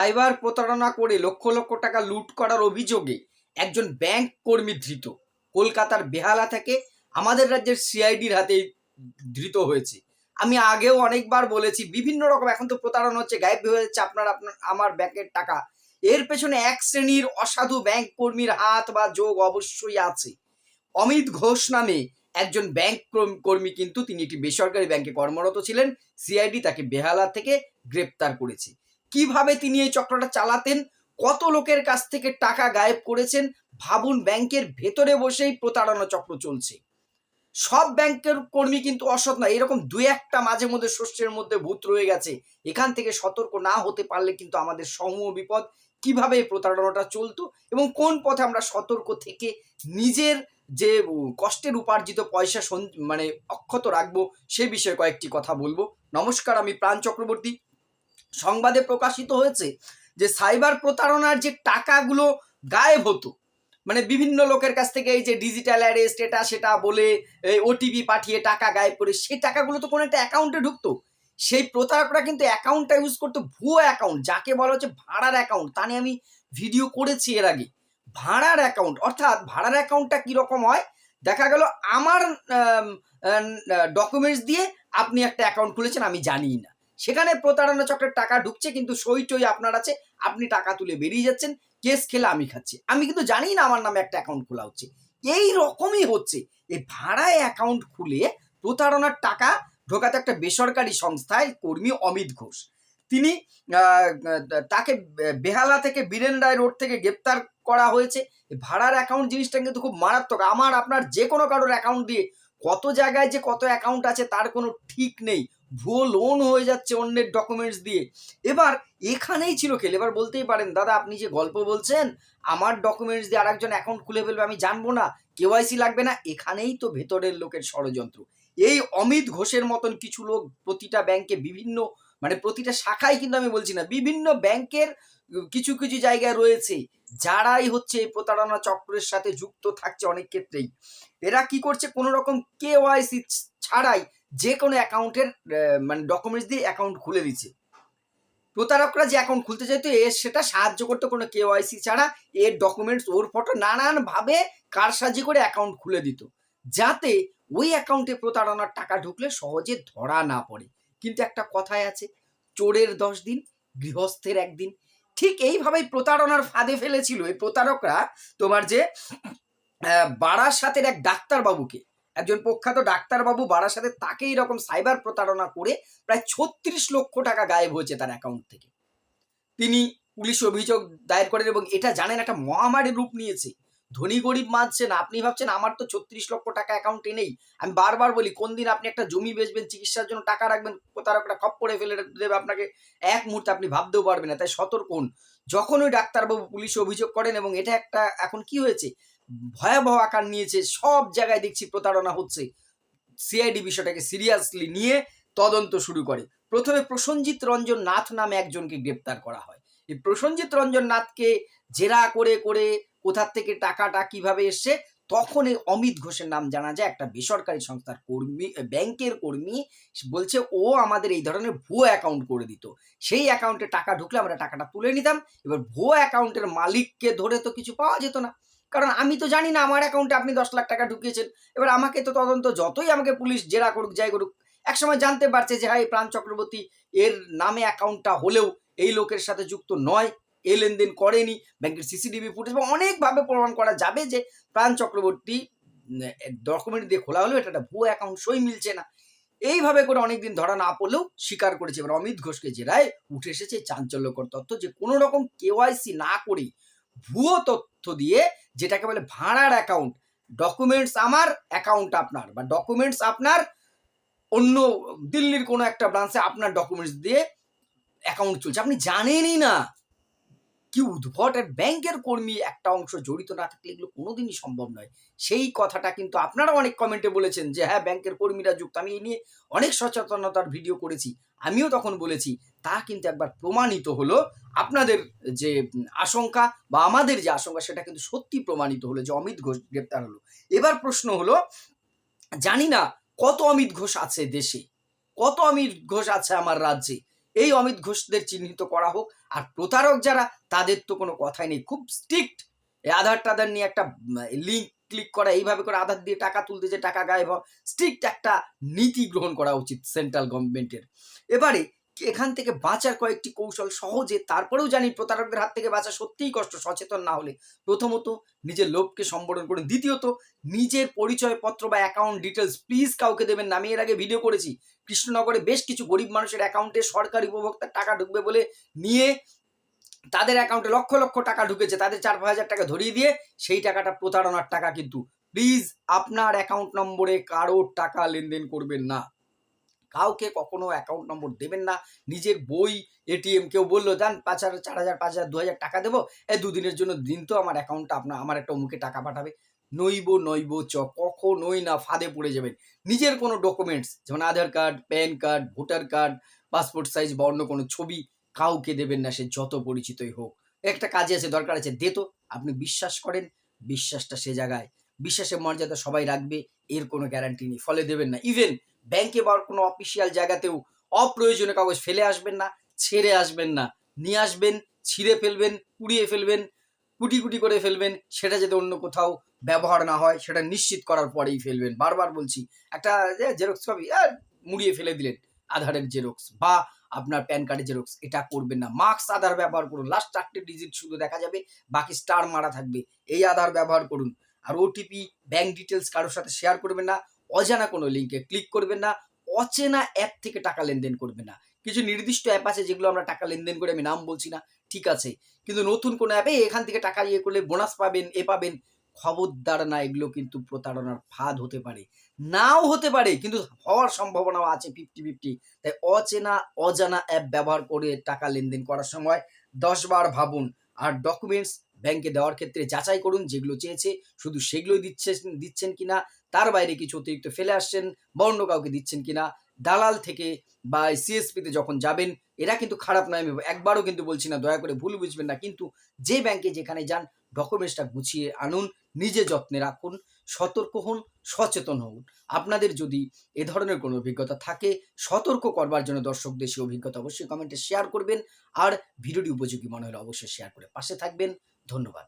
Cyber প্রতারণা করে লক্ষ লক্ষ টাকা লুট করার অভিযোগে একজন ব্যাংক কর্মী ধৃত। কলকাতার বেহালা থেকে আমাদের রাজ্যের সিআইডির হাতে ধৃত হয়েছে। আমি আগেও অনেকবার বলেছি, বিভিন্ন রকম এখন তো প্রতারণা হচ্ছে, গায়েব হয়ে যাচ্ছে আপনার আপনার, আমার ব্যাংকের টাকা। এর পেছনে এক শ্রেণির অসাধু ব্যাংক কর্মীর হাত বা যোগ অবশ্যই আছে। অমিত ঘোষ নামে একজন ব্যাংক কর্মী কিন্তু তিনি একটি বেসরকারি ব্যাংকে কর্মরত ছিলেন। সিআইডি তাকে বেহালা থেকে গ্রেপ্তার করেছে। কীভাবে তিনি এই চক্রটা চালাতেন? কত লোকের কাছ থেকে টাকা গায়েব করেছেন? ভাবুন ব্যাংকের ভেতরে বসেই প্রতারণা চক্র চলছে। সব ব্যাংকের কর্মী কিন্তু অসৎ নয়। এরকম দু একটা মাঝে মধ্যে শস্যের মধ্যে ভূত রয়ে গেছে। এখান থেকে সতর্ক না হতে পারলে কিন্তু আমাদের সমূহ বিপদ। কীভাবে এই প্রতারণাটা চলতো এবং কোন পথে আমরা সতর্ক থেকে নিজের যে কষ্টের উপার্জিত পয়সা মানে অক্ষত রাখব সে বিষয়ে কয়েকটি কথা বলব। নমস্কার, আমি প্রাণ চক্রবর্তী। সংবাদে প্রকাশিত হয়েছে যে সাইবার প্রতারণার যে টাকাগুলো গায়েব হতো মানে বিভিন্ন লোকের কাছ থেকে এই যে ডিজিটাল অ্যারেস্ট এটা সেটা বলে ওটিপি পাঠিয়ে টাকা গায়েব করে, সেই টাকাগুলো তো কোনো একটা অ্যাকাউন্টে ঢুকতো। সেই প্রতারকরা কিন্তু অ্যাকাউন্টটা ইউজ করতো, ভুয়ো অ্যাকাউন্ট যাকে বলা হচ্ছে ভাড়ার অ্যাকাউন্ট তা নিয়ে আমি ভিডিও করেছি এর আগে। ভাড়ার অ্যাকাউন্ট অর্থাৎ ভাড়ার অ্যাকাউন্টটা কীরকম হয়? দেখা গেল আমার ডকুমেন্টস দিয়ে আপনি একটা অ্যাকাউন্ট খুলেছেন, আমি জানি না। সেখানে প্রতারণা চক্রের টাকা ঢুকছে, কিন্তু সই টই আপনার আছে। আপনি টাকা তুলে বেরিয়ে যাচ্ছেন, কেস খেলে আমি খাচ্ছি। আমি কিন্তু জানি না আমার নামে একটা অ্যাকাউন্ট খোলা হচ্ছে। এই রকমই হচ্ছে। এই ভাড়ায় অ্যাকাউন্ট খুলে প্রতারণার টাকা ঢোকাতে একটা বেসরকারি সংস্থায় কর্মী অমিত ঘোষ। তিনি তাকে বেহালা থেকে বীরেন রায় রোড থেকে গ্রেপ্তার করা হয়েছে। ভাড়ার অ্যাকাউন্ট জিনিসটা কিন্তু খুব মারাত্মক। আমার, আপনার যে কোনো কারোর অ্যাকাউন্ট দিয়ে কত জায়গায় যে কত অ্যাকাউন্ট আছে, তার কোনো ঠিক নেই। ভুয়ো লোন হয়ে যাচ্ছে অন্যের ডকুমেন্টস দিয়ে। এবার এখানেই ছিল খেলে এবার বলতেই পারেন, দাদা, আপনি যে গল্প বলছেন, আমার ডকুমেন্টস দিয়ে আরেকজন অ্যাকাউন্ট খুলে ফেলবে, আমি জানব না কেওয়াইসি লাগবে না। এখানেই তো ভেতরের লোকের ষড়যন্ত্র। এই অমিত ঘোষের মতন কিছু লোক প্রতিটা ব্যাংকে বিভিন্ন মানে প্রতিটা শাখায় কিন্তু আমি বলছি না, বিভিন্ন ব্যাংকের কিছু কিছু জায়গায় রয়েছে। যারাই হচ্ছে এই প্রতারণা চক্রের সাথে যুক্ত থাকছে অনেক ক্ষেত্রেই, এরা কি করছে? কোনো রকম কেওয়াইসি ছাড়াই যে কোনো অ্যাকাউন্টের মানে ডকুমেন্টস দিয়ে অ্যাকাউন্ট খুলে দিচ্ছে। প্রতারকরা যে অ্যাকাউন্ট খুলতে চাইতো এর সেটা সাহায্য করতে কোনো কেওয়াইসি ছাড়া এর ডকুমেন্টস ওর ফটো নানানভাবে কারসাজি করে অ্যাকাউন্ট খুলে দিত, যাতে ওই অ্যাকাউন্টে প্রতারণার টাকা ঢুকলে সহজে ধরা না পড়ে। কিন্তু একটা কথাই আছে, চোরের দশ দিন, গৃহস্থের একদিন ঠিক এইভাবেই প্রতারণার ফাঁদে ফেলেছিল। এই প্রতারকরা তোমার যে বারাসাতের এক ডাক্তারবাবুকে, একজন প্রখ্যাত ডাক্তারবাবু বারাসাতে তাকে এরকম সাইবার প্রতারণা করে প্রায় ছত্রিশ লক্ষ টাকা গায়েব হয়েছে তার অ্যাকাউন্ট থেকে। তিনি পুলিশ অভিযোগ দায়ের করেন এবং এটা জানেন, একটা মহামারী রূপ নিয়েছে। ধনী গরিব মানছেন, আপনি ভাবছেন আমার তো ছত্রিশ লক্ষ টাকা অ্যাকাউন্টে নেই। আমি বারবার বলি, কোন দিন আপনি একটা জমি বেচবেন, চিকিৎসার জন্য টাকা রাখবেন প্রতারকরা খপ করে ফেলে দেবে আপনাকে, এক মুহূর্তে আপনি ভাবতেও পারবেন না। তাই সতর্ক হন। যখন ওই ডাক্তারবাবু পুলিশে অভিযোগ করেন, এবং এটা একটা, এখন কি হয়েছে? ভয়াবহ আকার নিয়েছে, সব জায়গায় দেখছি প্রতারণা হচ্ছে। সিআইডি বিষয়টাকে সিরিয়াসলি নিয়ে তদন্ত শুরু করে। প্রথমে প্রসঞ্জিৎ রঞ্জন নাথ নামে একজনকে গ্রেপ্তার করা হয়। এই প্রসঞ্জিৎ রঞ্জন নাথকে জেরা করে করে কোথার থেকে টাকাটা কীভাবে এসছে, তখন এই অমিত ঘোষের নাম জানা যায়। একটা বেসরকারি সংস্থার কর্মী ব্যাংকের কর্মী, বলছে, ও আমাদের এই ধরনের ভুয়ো অ্যাকাউন্ট করে দিত। সেই অ্যাকাউন্টে টাকা ঢুকলে আমরা টাকাটা তুলে নিতাম। এবার ভুয়ো অ্যাকাউন্টের মালিককে ধরে তো কিছু পাওয়া যেত না। কারণ আমি তো জানি না, আমার অ্যাকাউন্টে আপনি দশ লাখ টাকা ঢুকিয়েছেন। এবার আমাকে তো তদন্ত যতই আমাকে পুলিশ জেরা করুক, যাই করুক, একসময় জানতে পারছে যে হ্যাঁ প্রাণ চক্রবর্তী এর নামে অ্যাকাউন্টটা হলেও এই লোকের সাথে যুক্ত নয়। এ লেনদেন করেনি। ব্যাংকের সিসিটিভি ফুটেজ বা অনেকভাবে প্রমাণ করা যাবে যে প্রাণ চক্রবর্তী ডকুমেন্ট দিয়ে খোলা হলেও এটা একটা ভুয়ো অ্যাকাউন্ট সই মিলছে না। এইভাবে করে অনেকদিন ধরা না পড়লেও স্বীকার করেছে। এবার অমিত ঘোষকে জেরায় উঠে এসেছে চাঞ্চল্যকর তথ্য যে কোনো রকম কেওয়াইসি না করেই ভুয়ো তথ্য দিয়ে যেটাকে বলে ভাড়ার অ্যাকাউন্ট ডকুমেন্টস আমার অ্যাকাউন্ট আপনার বা ডকুমেন্টস আপনার, অন্য দিল্লির কোনো একটা ব্রাঞ্চে আপনার ডকুমেন্টস দিয়ে অ্যাকাউন্ট চলছে। আপনি জানেনই না। কি উদ্ভট আর ব্যাংকের কর্মী একটা অংশ জড়িত না থাকলে এগুলো কোনোদিনই সম্ভব নয়। সেই কথাটা কিন্তু আপনারা অনেক কমেন্টে বলেছেন যে হ্যাঁ ব্যাংকের কর্মীরা যুক্ত। আমি এই নিয়ে অনেক সচেতনতার ভিডিও করেছি। আমিও তখন বলেছি। তা কিন্তু একবার প্রমাণিত হলো। আপনাদের যে আশঙ্কা বা আমাদের যে আশঙ্কা, সেটা কিন্তু সত্যি প্রমাণিত হলো যে অমিত ঘোষ গ্রেপ্তার হলো। এবার প্রশ্ন হলো, জানি না কত অমিত ঘোষ আছে দেশে? কত অমিত ঘোষ আছে আমার রাজ্যে? এই অমিত ঘোষদের চিহ্নিত করা হোক। আর প্রতারক যারা, তাদের তো কোনো কথাই নেই। খুব স্ট্রিক্ট আধার টাধার নিয়ে একটা লিঙ্ক ক্লিক করা, এইভাবে করে আধার দিয়ে টাকা তুলতে যে টাকা গায়েব স্ট্রিক্ট একটা নীতি গ্রহণ করা উচিত সেন্ট্রাল গভর্নমেন্টের এবারে এখান থেকে বাঁচার কয়েকটি কৌশল সহজে তারপরেও জানি প্রতারকদের হাত থেকে বাঁচা সত্যিই কষ্ট, সচেতন না হলে। প্রথমত, নিজের লোভকে সম্বোধন করুন। দ্বিতীয়ত, নিজের পরিচয়পত্র বা অ্যাকাউন্ট ডিটেলস প্লিজ কাউকে দেবেন না। আমি এর আগে ভিডিও করেছি। কৃষ্ণনগরে বেশ কিছু গরিব মানুষের অ্যাকাউন্টে সরকারি উপভোক্তার টাকা ঢুকবে বলে নিয়ে তাদের অ্যাকাউন্টে লক্ষ লক্ষ টাকা ঢুকেছে। তাদের চার পাঁচ হাজার টাকা ধরিয়ে দিয়ে সেই টাকাটা প্রতারণার টাকা কিন্তু। প্লিজ আপনার অ্যাকাউন্ট নম্বরে কারোর টাকা লেনদেন করবেন না। কাউকে কখনো অ্যাকাউন্ট নম্বর দেবেন না। নিজের বই এটিএম কেউ বলল দেন পাঁচ হাজার, চার হাজার, পাঁচ হাজার, দু হাজার টাকা দেবো। এই দুদিনের জন্য দিন তো আমার অ্যাকাউন্টটা আপনার, আমার একটা অমুকে টাকা পাঠাবে। নইব নইব, চ, কখনোই না ফাঁদে পড়ে যাবেন। নিজের কোনো ডকুমেন্টস যেমন Aadhaar card pan card, voter card passport size বা অন্য কোনো ছবি, কাউকে দেবেন না, সে যত পরিচিতই হোক। একটা কাজে আছে, দরকার আছে, দে তো। আপনি বিশ্বাস করেন, বিশ্বাসটা সে জায়গায় বিশ্বাসের মর্যাদা সবাই রাখবে, এর কোনো গ্যারান্টি নেই। ফলে দেবেন না। ইভেন ব্যাংকে বা কোনো অফিসিয়াল জায়গাতেও অপ্রয়োজনীয় কাগজ ফেলে আসবেন না, ছেড়ে আসবেন না। নিয়ে আসবেন, ছিঁড়ে ফেলবেন, পুড়িয়ে ফেলবেন, কুটি কুটি করে ফেলবেন, সেটা যাতে অন্য কোথাও ব্যবহার না হয়, সেটা নিশ্চিত করার পরেই ফেলবেন। বারবার বলছি, একটা জেরক্স কপি মুড়িয়ে ফেলে দিলেন আধারের জেরক্স বা আপনার প্যান কার্ডের জেরক্স এটা করবেন না। মার্কস আধার ব্যবহার করুন। লাস্ট চারটে ডিজিট শুধু দেখা যাবে, বাকি স্টার মারা থাকবে। এই আধার ব্যবহার করুন। আর ওটিপি ব্যাংক ডিটেলস কারোর সাথে শেয়ার করবেন না, অজানা কোনো লিঙ্কে ক্লিক করবেন না, অচেনা অ্যাপ থেকে টাকা লেনদেন করবেন না। কিছু নির্দিষ্ট অ্যাপ আছে যেগুলো আমরা টাকা লেনদেন করে আমি নাম বলছি না, ঠিক আছে। কিন্তু নতুন কোনো অ্যাপে এখান থেকে টাকা ইয়ে করলে বোনাস পাবেন, এ পাবেন। খবরদার না, এগুলো কিন্তু প্রতারণার ফাঁদ হতে পারে। নাও হতে পারে, কিন্তু হওয়ার সম্ভাবনাও আছে ফিফটি ফিফটি তাই অচেনা, অজানা অ্যাপ ব্যবহার করে টাকা লেনদেন করার সময় দশবার ভাবুন। আর ডকুমেন্টস ব্যাংকে দেওয়ার ক্ষেত্রে যাচাই করুন যেগুলো চেয়েছে, শুধু সেগুলোই দিচ্ছে দিচ্ছেন কিনা, তার বাইরে কিছু অতিরিক্ত ফেলে আসছেন বা অন্য কাউকে দিচ্ছেন কিনা, দালাল থেকে বা সিএসপিতে যখন যাবেন, এরা কিন্তু খারাপ নয়, আমি একবারও কিন্তু বলছি না, দয়া করে ভুল বুঝবেন না, কিন্তু যে ব্যাংকে যেখানে যান, ডকুমেন্টসটা গুছিয়ে আনুন, নিজে যত্নে রাখুন, সতর্ক হন, সচেতন হন। আপনাদের যদি এ ধরনের কোনো অভিজ্ঞতা থাকে, সতর্ক করবার জন্য দর্শকদের সেই অভিজ্ঞতা অবশ্যই কমেন্টে শেয়ার করবেন, আর ভিডিওটি উপযোগী মনে হলে অবশ্যই শেয়ার করে পাশে থাকবেন। ধন্যবাদ।